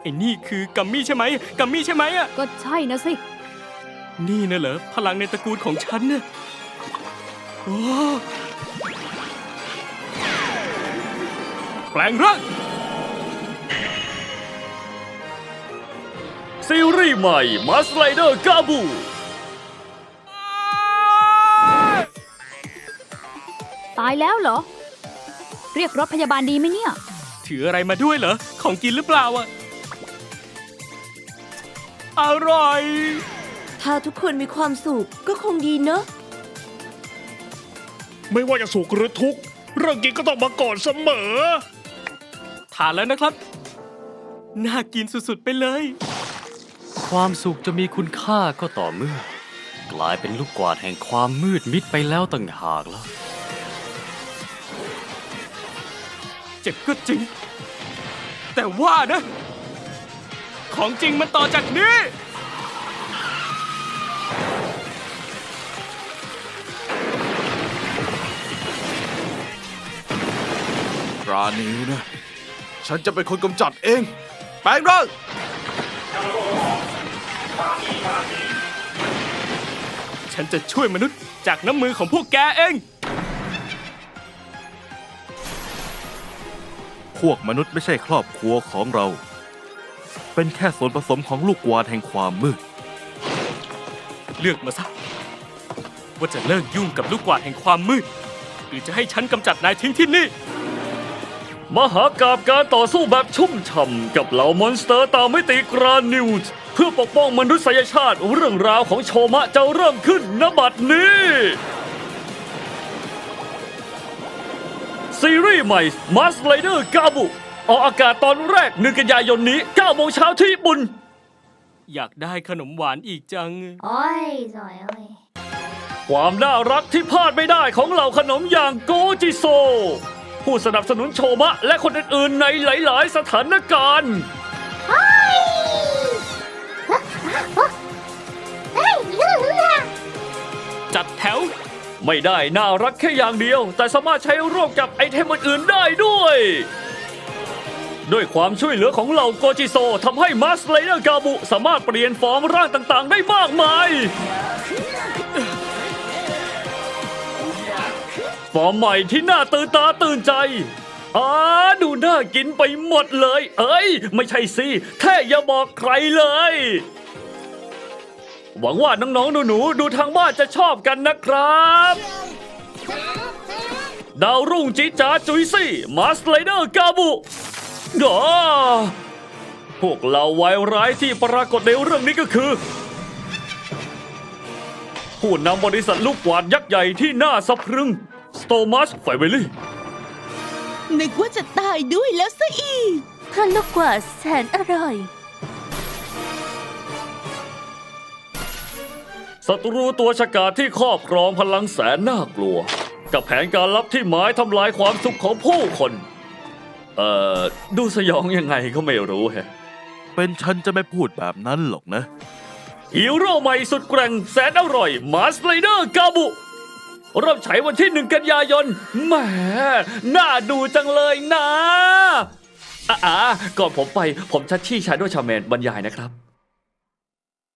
ไอ้นี่คือกัมมี่ใช่ไหมกัมมี่ใช่ไหมอะก็ใช่นะสิ นี่นะเหรอพลังในตระกูลของฉันน่ะโอ้แปลงร่างซีรีส์ใหม่มาสไลเดอร์กาบูตายแล้วเหรอ เรียกรถพยาบาลดีไหมเนี่ย ถืออะไรมาด้วยเหรอ ของกินหรือเปล่าอะอร่อย ถ้าทุกคนมีความสุขก็คงดีเนอะไม่ว่าจะสุขหรือทุกข์เรื่องกินก็ต้องมาก่อนเสมอ ทานแล้วนะครับ น่ากินสุดๆไปเลย ความสุขจะมีคุณค่าก็ต่อเมื่อ กลายเป็นลูกกวาดแห่งความมืดมิดไปแล้วต่างหากแล้ว เจ็บก็จริง แต่ว่านะ ของจริงมันต่อจากนี้รานี้นะ ฉันจะเป็นคนกำจัดเอง แปลงร่างฉันจะช่วยมนุษย์จากน้ำมือของพวกแกเอง พวกมนุษย์ไม่ใช่ครอบครัวของเรา เป็นแค่ส่วนผสมของลูกวาดแห่งความมืด เลือกมาซะว่าจะเลิกยุ่งกับลูกกวาดแห่งความมืด หรือจะให้ฉันกำจัดนายทิ้งที่นี่ มหากาบการต่อสู้แบบชุ่มฉ่ำกับเหล่ามอนสเตอร์ตามมิติกรานิวส์เพื่อปกป้องมนุษยชาติเรื่องราวของโชมะจะเริ่มขึ้นณบัดนี้ ซีรีส์ใหม่ Mask Rider กาบุ ออกอากาศตอนแรก1กันยายนนี้9โมงเช้าที่ญี่ปุ่น อยากได้ขนมหวานอีกจัง โอ้ยสวยเลยความน่ารักที่พลาดไม่ได้ของเหล่าขนมอย่างโกจิโซ ผู้สนับสนุนโชมะและคนอื่นๆในหลายๆสถานการณ์จัดแถว ไม่ได้น่ารักแค่อย่างเดียว แต่สามารถใช้ร่วมกับไอเทมอื่นๆได้ด้วย ด้วยความช่วยเหลือของเหล่าโกจิโซทำให้มาสเลเดอร์กาบุสามารถเปลี่ยนฟอร์มร่างต่างๆ ได้มากมาย ฟอร์มใหม่ที่น่าตื่นตาตื่นใจอ่าดูน่ากินไปหมดเลย เอ้ย ไม่ใช่สิแค่อย่าบอกใครเลย หวังว่าน้องๆหนูๆดูทางบ้านจะชอบกันนะครับ ดาวรุ่งจีดจ๋าจุยซี่มาสไลเดอร์กาบุดอพวกเราวายร้ายที่ปรากฏในเรื่องนี้ก็คือ ผู้นำบริษัทลูกกวาดยักษ์ใหญ่ที่น่าสะพรึงสโตมัสไฟเวลี่นึกว่าจะตายด้วยแล้วซะอีกทานลูกกว่าดแสนอร่อย ศัตรูตัวฉกาจที่ครอบครองพลังแสนน่ากลัว กับแผนการลับที่หมายทำลายความสุขของผู้คน เอ่อ ดูสยองยังไงก็ไม่รู้แฮะเป็นฉันจะไม่พูดแบบนั้นหรอกนะ ฮีโร่ใหม่สุดแกร่งแสนอร่อยมาสไลเดอร์กาบุ เริ่มฉายวันที่หนึ่งกันยายนแหมน่าดูจังเลยนะอ่าก่อนผมไปผมชัดชี่ชาโดชาแมนบรรยายนะครับ